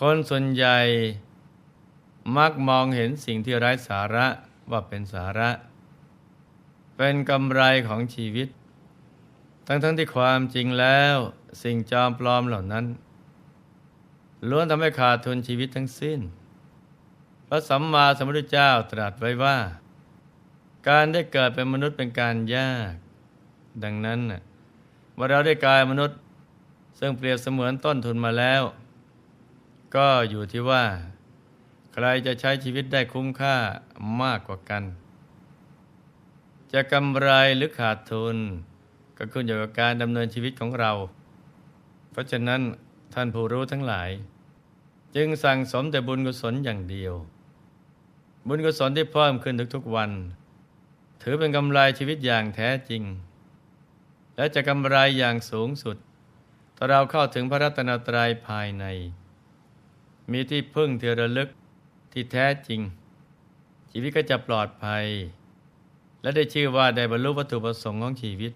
คนส่วนใหญ่มักมองเห็นสิ่งที่ไร้สาระว่าเป็นสาระ เป็นกำไรของชีวิต ทั้งๆทที่ความจริงแล้วสิ่งจอมปลอมเหล่านั้นล้วนทำให้ขาดทุนชีวิตทั้งสิ้น พระสัมมาสัมพุทธเจ้าตรัสไว้ว่า การได้เกิดเป็นมนุษย์เป็นการยาก ดังนั้นเมื่อเราได้กายมนุษย์ ซึ่งเปรียบเสมือนต้นทุนมาแล้ว ก็อยู่ที่ว่า ใครจะใช้ชีวิตได้คุ้มค่ามากกว่ากัน จะกำไรหรือขาดทุน ก็ขึ้นอยู่กับการดำเนินชีวิตของเรา เพราะฉะนั้นท่านผู้รู้ทั้งหลาย จึงสั่งสมแต่บุญกุศลอย่างเดียว บุญกุศลที่เพิ่มขึ้นทุกๆวัน ถือเป็นกำไรชีวิตอย่างแท้จริง และจะกำไรอย่างสูงสุดถ้าเราเข้าถึงพระรัตนตรัยภายใน มีที่พึ่งที่ระลึกที่แท้จริง ชีวิตก็จะปลอดภัย และได้ชื่อว่าได้บรรลุวัตถุประสงค์ของชีวิต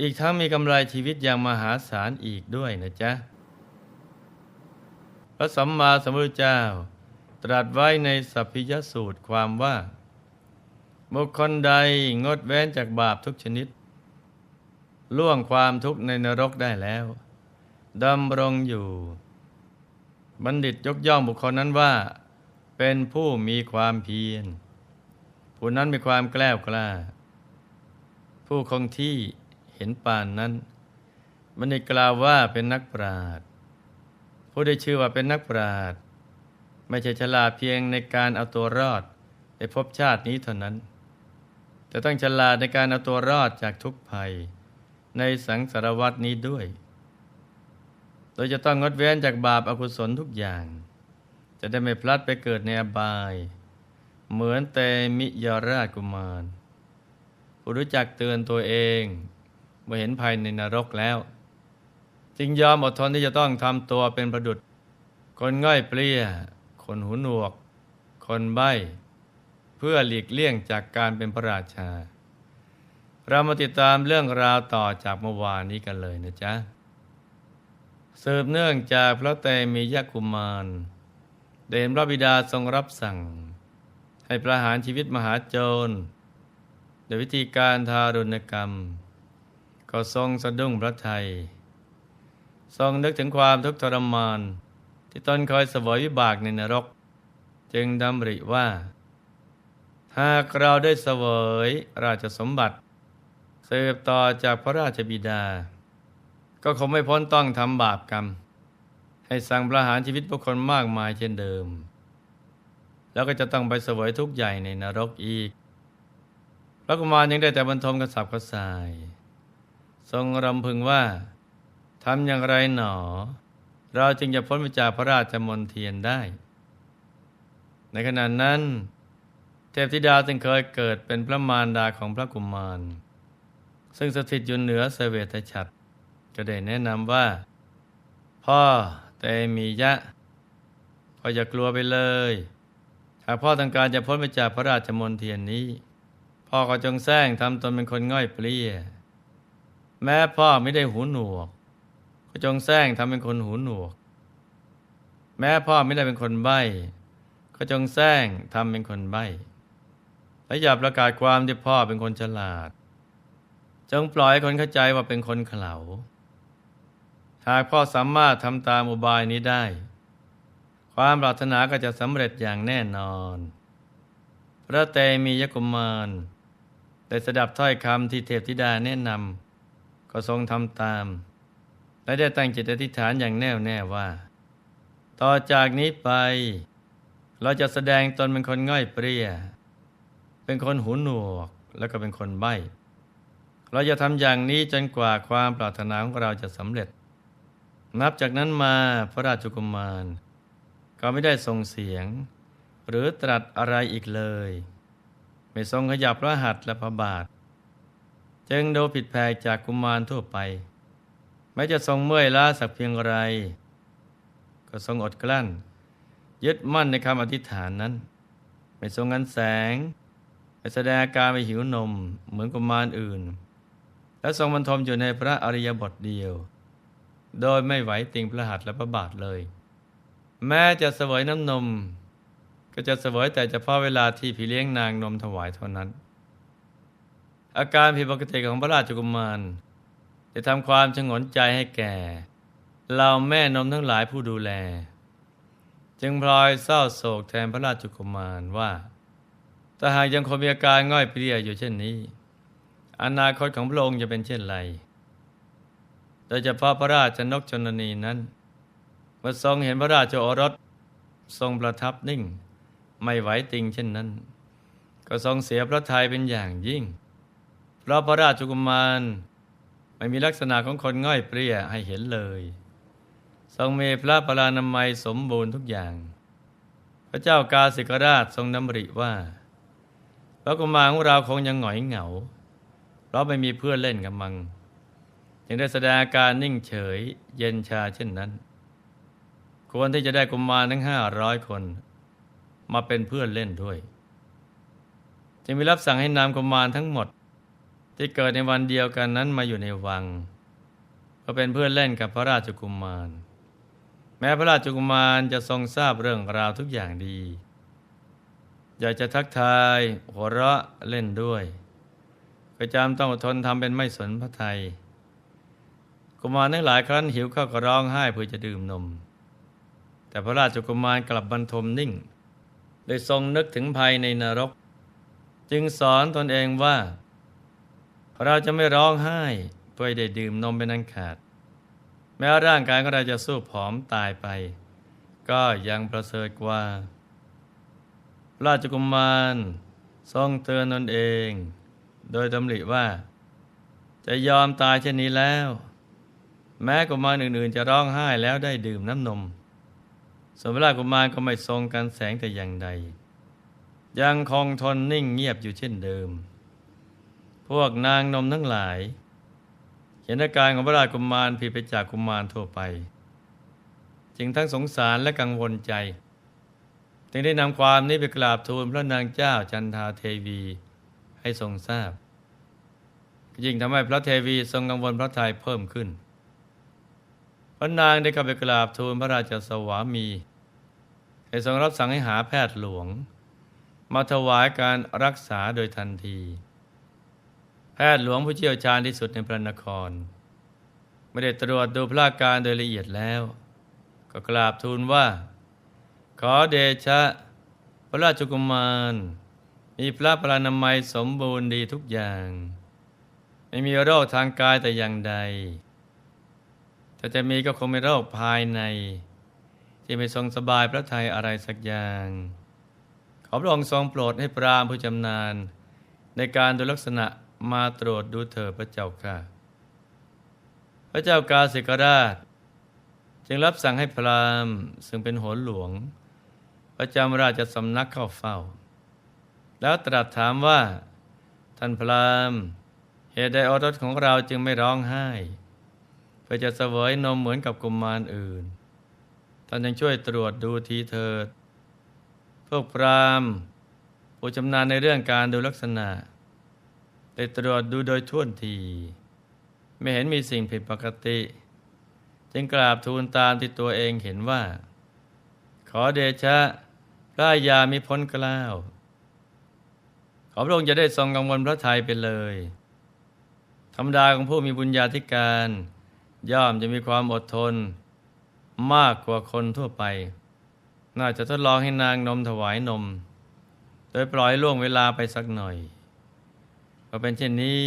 อีกทั้งมีกำไรชีวิตอย่างมหาศาลอีกด้วยนะจ๊ะ พระสัมมาสัมพุทธเจ้า ตรัสไว้ในสัพพิยสูตรความว่าบุคคลใดงดเว้นจากบาปทุกชนิด ล่วงความทุกข์ในนรกได้แล้วดำรงอยู่ บัณฑิตยกย่องบุคคลนั้นว่า เป็นผู้มีความเพียร ผู้นั้นมีความแกล้วกล้า ผู้คงที่เห็นปานนั้น บัณฑิตกล่าวว่าเป็นนักปราชญ์ผู้ได้ชื่อว่าเป็นนักปราชญ์ไม่ใช่ฉลาดเพียงในการเอาตัวรอดในภพชาตินี้เท่านั้น แต่ต้องฉลาดในการเอาตัวรอดจากทุกภัย ในสังสารวัตนี้ด้วย โดยจะต้องงดเว้นจากบาปอากุศลทุกอย่าง จะได้ไม่พลัดไปเกิดในอบาย เหมือนเตมิยราชกุมาร ผู้รู้จักเตือนตัวเองเมื่อเห็นภัยในนรกแล้ว จึงยอมอดทนที่จะต้องทำตัวเป็นประดุษคนง่อยเปลี้ย คนหูหนวก คนใบ้เพื่อหลีกเลี่ยงจากการเป็นพระราชา เรามาติดตามเรื่องราวต่อจากเมื่อวานนี้กันเลยนะจ๊ะ สืบเนื่องจากพระเตมียกุมารเดนพระบิดาทรงรับสั่ง ให้ประหารชีวิตมหาโจรโดยวิธีการทารุณกรรม ก็ทรงสะดุ้งพระไทย ทรงนึกถึงความทุกข์ทรมาน ที่ตนคอยสวยวิบากในนรก จึงดำริว่า หากเราได้เสวยราชสมบัติสืบต่อจากพระราชบิดา ก็คงไม่พ้นต้องทำบาปกรรม ให้สั่งประหารชีวิตบุคคลมากมายเช่นเดิม แล้วก็จะต้องไปเสวยทุกข์ใหญ่ในนรกอีก พระกุมารยังได้แต่บรรทมกระสับกระส่าย ทรงรำพึงว่าทำอย่างไรหนอ เราจึงจะพ้นไปจากพระราชมนเทียนได้ ในขณะนั้น เทพธิดาจึงเคยเกิดเป็นพระมารดาของพระกุมาร ซึ่งสถิตอยู่เหนือเสเวตฉัตร ก็ได้แนะนำว่า พ่อแต่มียะพ่ออย่ากลัวไปเลย หากพ่อต้องการจะพ้นไปจากพระราชมนเทียนนี้ พ่อก็จงแซงทำตนเป็นคนง่อยเปลี้ย แม้พ่อไม่ได้หูหนวก ก็จงแซงทำเป็นคนหูหนวก แม้พ่อไม่ได้เป็นคนใบ้ ก็จงแซงทำเป็นคนใบ้และอย่าประกาศความที่พ่อเป็นคนฉลาด จงปล่อยคนเข้าใจว่าเป็นคนเขลา หากพ่อสามารถทำตามอุบายนี้ได้ ความปรารถนาก็จะสำเร็จอย่างแน่นอน พระเตมียกุมารได้สดับถ้อยคำที่เทพธิดาแนะนำก็ทรงทำตาม และได้ตั้งจิตอธิษฐานอย่างแน่วแน่ว่า ต่อจากนี้ไป เราจะแสดงตนเป็นคนง่อยเปรี้ย เป็นคนหูหนวกแล้วก็เป็นคนใบ้ เราจะทำอย่างนี้จนกว่าความปรารถนาของเราจะสำเร็จ นับจากนั้นมาพระราชกุมาร ก็ไม่ได้ส่งเสียง หรือตรัสอะไรอีกเลย ไม่ทรงขยับพระหัตถ์และพระบาท จึงดูผิดแผกจากกุมารทั่วไปไม่จะทรงเมื่อยล้าสักเพียงไร ก็ทรงอดกลั้น ยึดมั่นในคำอธิษฐานนั้น ไม่ทรงงันแสงไม่แสดงอาการไปหิวนมเหมือนกุมารอื่น และทรงบรรทมอยู่ในพระอริยบทเดียว โดยไม่ไหวติงพระหัตถ์และพระบาทเลย แม้จะเสวยน้ำนม ก็จะเสวยแต่เฉพาะเวลาที่พี่เลี้ยงนางนมถวายเท่านั้น อาการผิดปกติของพระราชกุมารจะทำความชงนใจให้แก่เราแม่นมทั้งหลายผู้ดูแล จึงพลอยเศร้าโศกแทนพระราชกุมารว่าถ้าหากยังคงมีอาการง่อยเปรี้ยอยู่เช่นนี้ อนาคตของพระองค์จะเป็นเช่นไร โดยเฉพาะพระราชนกชนนีนั้นเมื่อทรงเห็นพระราชโอรสทรงประทับนิ่ง ไม่ไหวติงเช่นนั้น ก็ทรงเสียพระทัยเป็นอย่างยิ่ง เพราะพระราชกุมารไม่มีลักษณะของคนง่อยเปรี้ยให้เห็นเลย ทรงมีพระปรานามัยสมบูรณ์ทุกอย่าง พระเจ้ากาสิกราชทรงดำริว่า พระกุมารของเราคงยังหงอยเหงา เพราะไม่มีเพื่อนเล่นกับมัง จึงได้แสดงการนิ่งเฉยเย็นชาเช่นนั้น ควรที่จะได้กุมารทั้งห้าร้อยคน มาเป็นเพื่อนเล่นด้วย จึงมีรับสั่งให้นำกุมารทั้งหมด ที่เกิดในวันเดียวกันนั้นมาอยู่ในวังเพื่อเป็นเพื่อนเล่นกับพระราชกุมาร แม้พระราชกุมารจะทรงทราบเรื่องราวทุกอย่างดี อยากจะทักทายหัวเราะเล่นด้วยก็จำต้องอดทนทำเป็นไม่สนพระไทย กุมารทั้งหลายครั้นหิวข้าวก็ร้องไห้เพื่อจะดื่มนม แต่พระราชกุมารกลับบรรทมนิ่งโดยทรงนึกถึงภัยในนรก จึงสอนตนเองว่า เราจะไม่ร้องไห้เพื่อได้ดื่มนมเป็นอันขาด แม้ร่างกายของเราจะสู้ผอมตายไป ก็ยังประเสริฐกว่าพระราชกุมารทรงเตือนตนเอง โดยดำริว่า จะยอมตายเช่นนี้แล้ว แม้กุมารอื่นๆ จะร้องไห้แล้วได้ดื่มน้ำนมส่วนพรากุมารก็ไม่ทรงกันแสงแต่อย่างใด ยังคงทนนิ่งเงียบอยู่เช่นเดิม พวกนางนมทั้งหลาย เห็นอาการของพระราชกุมารผิดไปจากกุมารทั่วไป จึงทั้งสงสารและกังวลใจ จึงได้นำความนี้ไปกราบทูลพระนางเจ้าจันทาเทวีให้ทรงทราบยิ่งทำให้พระเทวีทรงกังวลพระทัยเพิ่มขึ้น พระนางได้เข้าไปกราบทูลพระราชสวามีให้ทรงรับสั่งให้หาแพทย์หลวง มาถวายการรักษาโดยทันที แพทย์หลวงผู้เชี่ยวชาญที่สุดในพระนคร ไม่ได้ตรวจดูพระอาการโดยละเอียดแล้ว ก็กราบทูลว่า ขอเดชะ พระราชกุมาร มีพระปรานามัยสมบูรณ์ดีทุกอย่าง ไม่มีโรคทางกายแต่อย่างใด แต่จะมีก็คงเป็นโรคภายใน ที่ไม่ทรงสบายพระทัยอะไรสักอย่าง ขอพระองค์ทรงโปรดให้พรามผู้จำนาน ในการดูลักษณะมาตรวจดูเถิดพระเจ้าค่ะ พระเจ้ากาสิกราช จึงรับสั่งให้พรามซึ่งเป็นโหรหลวง ประจำราชสำนักเข้าเฝ้า แล้วตรัสถามว่า ท่านพรามเหตุใดโอรสของเราจึงไม่ร้องไห้ เพื่อจะเสวยนมเหมือนกับกุมารอื่น ท่านยังช่วยตรวจดูทีเถิด พวกพรามผู้ชำนาญในเรื่องการดูลักษณะได้ตรวจดูโดยท่วนที ไม่เห็นมีสิ่งผิดปกติ จึงกราบทูลตามที่ตัวเองเห็นว่า ขอเดชะพระยามิพ้นกล้าว ขอพระองค์จะได้ทรงกังวลพระทัยไปเลย ธรรมดาของผู้มีบุญญาธิการ ย่อมจะมีความอดทน มากกว่าคนทั่วไป น่าจะทดลองให้นางนมถวายนม โดยปล่อยล่วงเวลาไปสักหน่อยพอเป็นเช่นนี้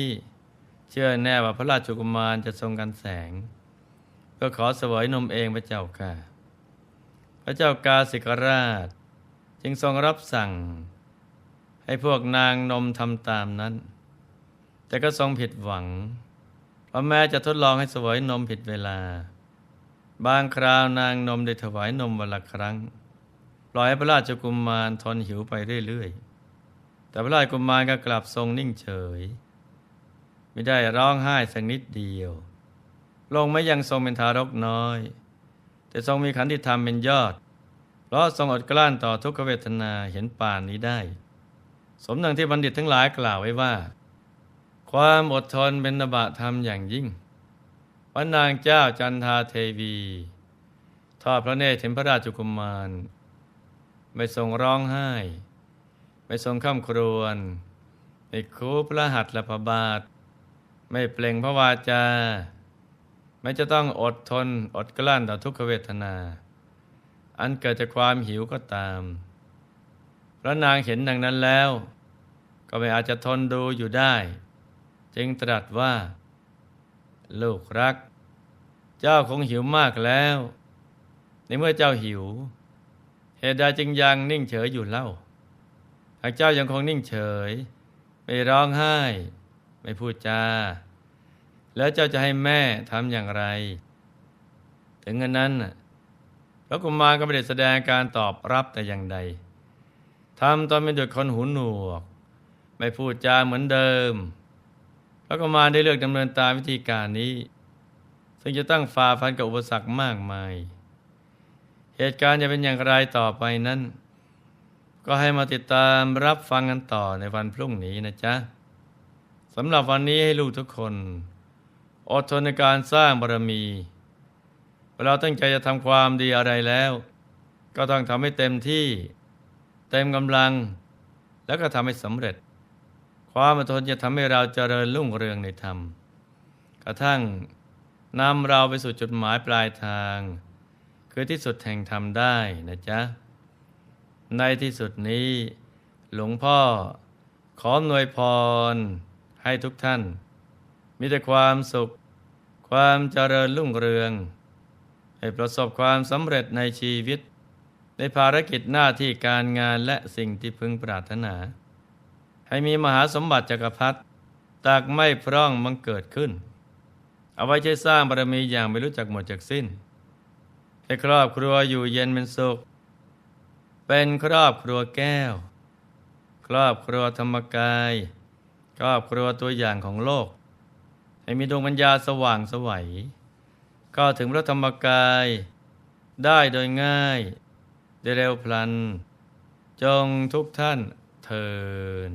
เชื่อแน่ว่าพระราชกุมารจะทรงกันแสง เพื่อขอเสวยนมเองพระเจ้าค่ะ พระเจ้ากาสิกราช จึงทรงรับสั่ง ให้พวกนางนมทำตามนั้น แต่ก็ทรงผิดหวัง เพราะแม้จะทดลองให้สวยนมผิดเวลา บางคราวนางนมได้ถวายนมวันละครั้ง ปล่อยให้พระราชกุมารทนหิวไปเรื่อยๆ แต่พระราชกุมารก็กลับทรงนิ่งเฉย ไม่ได้ร้องไห้สักนิดเดียว ลงไม่ยังทรงเป็นทารกน้อย แต่ทรงมีขันติธรรมเป็นยอด เพราะทรงอดกลั้นต่อทุกขเวทนาเห็นป่านนี้ได้ สมดังที่บัณฑิตทั้งหลายกล่าวไว้ว่า ความอดทนเป็นนบะธรรมอย่างยิ่งพระนางเจ้าจันทาเทวีทอดพระเนตรเห็นพระราชกุมาร ไม่ทรงร้องไห้ ไม่ทรงข้ามครวญไม่คูพระหัตถ์ละพบาท ไม่เปล่งพระวาจา ไม่จะต้องอดทนอดกลั้นต่อทุกขเวทนา อันเกิดจากความหิวก็ตาม พระนางเห็นดังนั้นแล้ว ก็ไม่อาจจะทนดูอยู่ได้ จึงตรัสว่า ลูกรัก เจ้าคงหิวมากแล้ว ในเมื่อเจ้าหิว เหตุใดจึงยังนิ่งเฉยอยู่เล่า หากเจ้ายังคงนิ่งเฉย ไม่ร้องไห้ ไม่พูดจา แล้วเจ้าจะให้แม่ทำอย่างไร ถึงอนนั้นพระกุมารก็ไม่ได้แสดงการตอบรับแต่อย่างใดทำตอนเป็นเด็กคนหูหนวก ไม่พูดจาเหมือนเดิม พระกุมารได้เลือกดำเนินตามวิธีการนี้ ซึ่งจะต้องฝ่าฟันกับอุปสรรคมากมาย เหตุการณ์จะเป็นอย่างไรต่อไปนั้น ก็ให้มาติดตามรับฟังกันต่อในวันพรุ่งนี้นะจ๊ะสำหรับวันนี้ให้ลูกทุกคน อดทนในการสร้างบารมีเวลาตั้งใจจะทำความดีอะไรแล้ว ก็ต้องทำให้เต็มที่ เต็มกำลัง แล้วก็ทำให้สำเร็จ ความอดทนจะทำให้เราเจริญรุ่งเรืองในธรรม กระทั่งนำเราไปสู่จุดหมายปลายทาง คือที่สุดแห่งธรรมได้นะจ๊ะ ในที่สุดนี้ หลวงพ่อขออำนวยพร ให้ทุกท่าน มีแต่ความสุข ความเจริญรุ่งเรือง ให้ประสบความสำเร็จในชีวิต ในภารกิจหน้าที่การงานและสิ่งที่พึงปรารถนา ให้มีมหาสมบัติจักรพรรดิตากไม่พร่องมังเกิดขึ้น เอาไว้ใช้สร้างบารมีอย่างไม่รู้จักหมดจากสิ้น ให้ครอบครัวอยู่เย็นเป็นสุข เป็นครอบครัวแก้ว ครอบครัวธรรมกาย ครอบครัวตัวอย่างของโลก ให้มีดวงปัญญาสว่างสวัยก็ถึงพระธรรมกาย ได้โดยง่าย ได้เร็วพลัน จงทุกท่านเทิน